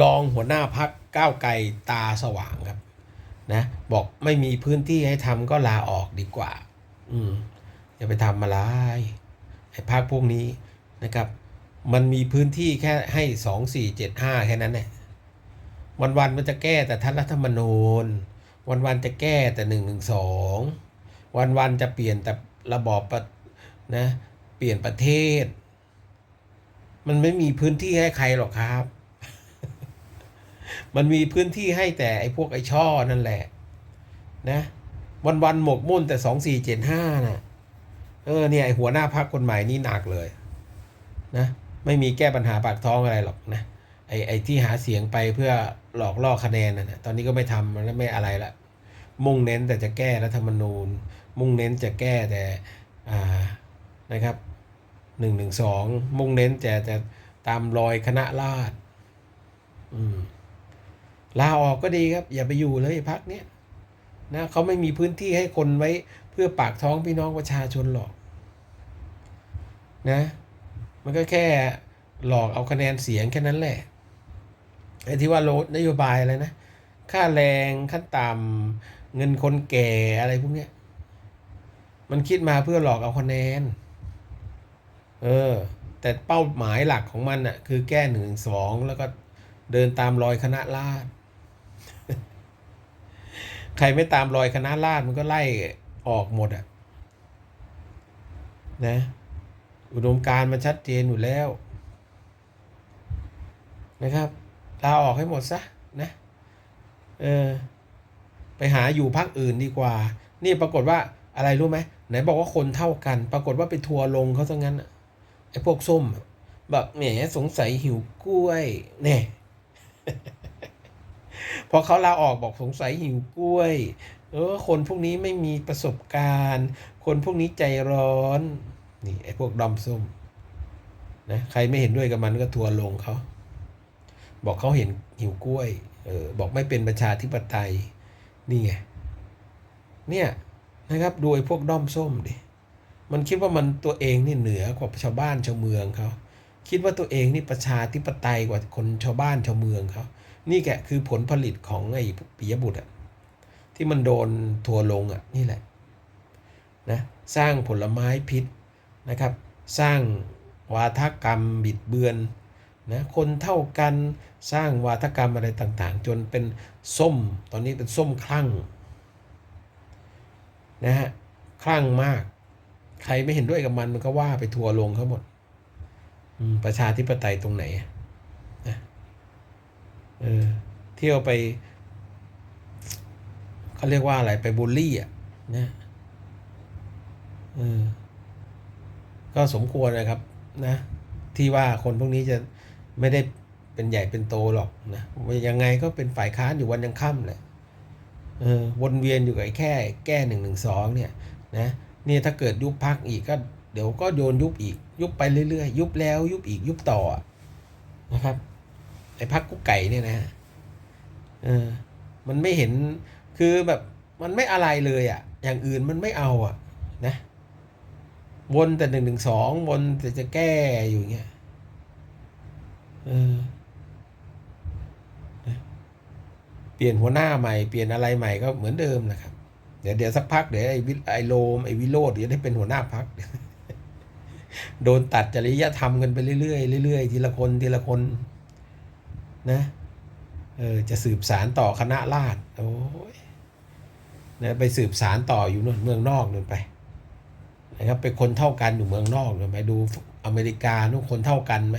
รองหัวหน้าพักก้าวไกลตาสว่างครับนะบอกไม่มีพื้นที่ให้ทำก็ลาออกดีกว่า อืมอย่าไปทำอะไรไอ้พักพวกนี้นะครับ มันมีพื้นที่แค่ให้สองสี่เจ็ดห้าแค่นั้นแหละวันวันมันจะแก้แต่ทันรัฐธรรมนูญ วันวันจะแก้แต่หนึ่งหนึ่งสองวันวันจะเปลี่ยนแต่ระบอบะนะเปลี่ยนประเทศ มันไม่มีพื้นที่ให้ใครหรอกครับ มันมีพื้นที่ให้แต่ไอ้พวกไอ้ช่อนั่นแหละ นะวันวันหมกมุ่นแต่สองสี่เจ็ดห้าน่ะเออเนี่ยไอ้หัวหน้าพักคนใหม่นี่หนักเลย นะ ไม่มีแก้ปัญหาปากท้องอะไรหรอกนะไอ้ไอ้ที่หาเสียงไปเพื่อหลอกล่อคะแนนน่ะนะตอนนี้ก็ไม่ทำแล้วไม่อะไรละมุ่งเน้นแต่จะแก้รัฐธรรมนูญ มุ่งเน้นจะแก้แต่อ่านะครับหนึ่งหนึ่งสองมุ่งเน้นจะจะตามรอยคณะราษฎรอืม ลาออกก็ดีครับ อย่าไปอยู่เลยพักเนี้ยนะเขาไม่มีพื้นที่ให้คนไว้เพื่อปากท้องพี่น้องประชาชนหรอกนะ มันก็แค่หลอกเอาคะแนนเสียงแค่นั้นแหละไอ้ที่ว่าลดนโยบายอะไรนะ ค่าแรงขั้นต่ำเงินคนแก่อะไรพวกเนี้ยมันคิดมาเพื่อหลอกเอาคะแนน เออ แต่เป้าหมายหลักของมันน่ะคือแก้หนึ่งสองแล้วก็เดินตามรอยคณะราษฎร ใครไม่ตามรอยคณะราษฎรมันก็ไล่ออกหมดอะนะ อุดมการมันชัดเจนอยู่แล้ว นะครับลาออกให้หมดซะนะเออไปหาอยู่พักอื่นดีกว่า นี่ปรากฏว่าอะไรรู้ไหมไหนบอกว่าคนเท่ากัน ปรากฏว่าไปทัวร์ลงเขาซะงั้นไอ้พวกส้มแบบแหมสงสัยหิวกล้วยเนี่ย พอเขาลาออกบอกสงสัยหิวกล้วย เออ คนพวกนี้ไม่มีประสบการณ์ คนพวกนี้ใจร้อน นี่ไอ้พวกดอมส้มนะใครไม่เห็นด้วยกับมันก็ทัวร์ลงเขา บอกเขาเห็นหิวกล้วย เออ บอกไม่เป็นประชาธิปไตย นี่ไง เนี่ยนะครับดูไอ้พวกด้อมส้มดิ มันคิดว่ามันตัวเองนี่เหนือกว่าชาวบ้านชาวเมืองเขา คิดว่าตัวเองนี่ประชาธิปไตยกว่าคนชาวบ้านชาวเมืองเขา นี่แกคือผลผลิตของไอ้ปิยบุตรอะที่มันโดนทัวร์ลงอะนี่แหละนะสร้างผลไม้พิษนะครับ สร้างวาทกรรมบิดเบือนนะคนเท่ากันสร้างวาทกรรมอะไรต่างๆ จนเป็นส้มตอนนี้เป็นส้มคลั่งนะฮะคลั่งมาก ใครไม่เห็นด้วยกับมันมันก็ว่าไปทัวร์ลงเขาหมดประชาธิปไตยตรงไหนอะ เออเที่ยวไปเขาเรียกว่าอะไรไปบูลลี่อะนะเออก็สมควรนะครับ นะ ที่ว่าคนพวกนี้จะไม่ได้เป็นใหญ่เป็นโตหรอกนะยังไงก็เป็นฝ่ายค้านอยู่วันยังค่ำแหละเออวนเวียนอยู่กับไอ้แค่แก้หนึ่งหนึ่งสองเนี่ยนะเนี่ยถ้าเกิดยุบพักอีกก็เดี๋ยวก็โยนยุบอีก ยุบไปเรื่อยๆ ยุบแล้วยุบอีกยุบต่อนะครับ ไอ้พักกุ๊กไก่เนี่ยนะเออ มันไม่เห็นคือแบบมันไม่อะไรเลยอะ่ะ อย่างอื่นมันไม่เอาอะ่ะ นะ วนแต่หนึ่งหนึ่งสองวนแต่จะแก้อยู่เงี้ยเออเปลี่ยนหัวหน้าใหม่เปลี่ยนอะไรใหม่ก็เหมือนเดิมนะครับ เดี๋ยวเดี๋ยวสักพักเดี๋ยวไอ้วิไอโลมไอ้วิโรดเดี๋ยวได้เป็นหัวหน้าพักโดนตัดจริยธรรมกันไปเรื่อยๆเรื่อยๆทีละคนทีละคน นะเออจะสืบสารต่อคณะราษฎรโอ้ยนะไปสืบสารต่ออยู่นู่นเมืองนอกนู่นไปนะครับไปคนเท่ากันอยู่เมืองนอกนู่นไปดูอเมริกานู่นคนเท่ากันไหม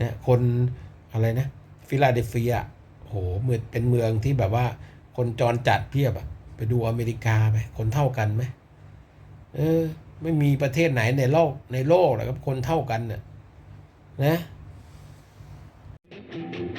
นะคนอะไรนะฟิลาเดลเฟียโหเหมือนเป็นเมืองที่แบบว่า คนจรจัดเพียบอะไปดูอเมริกาไปคนเท่ากันไหมเออ ไม่มีประเทศไหนในโลกในโลกหรอกครับคนเท่ากันน่ะนะ thank you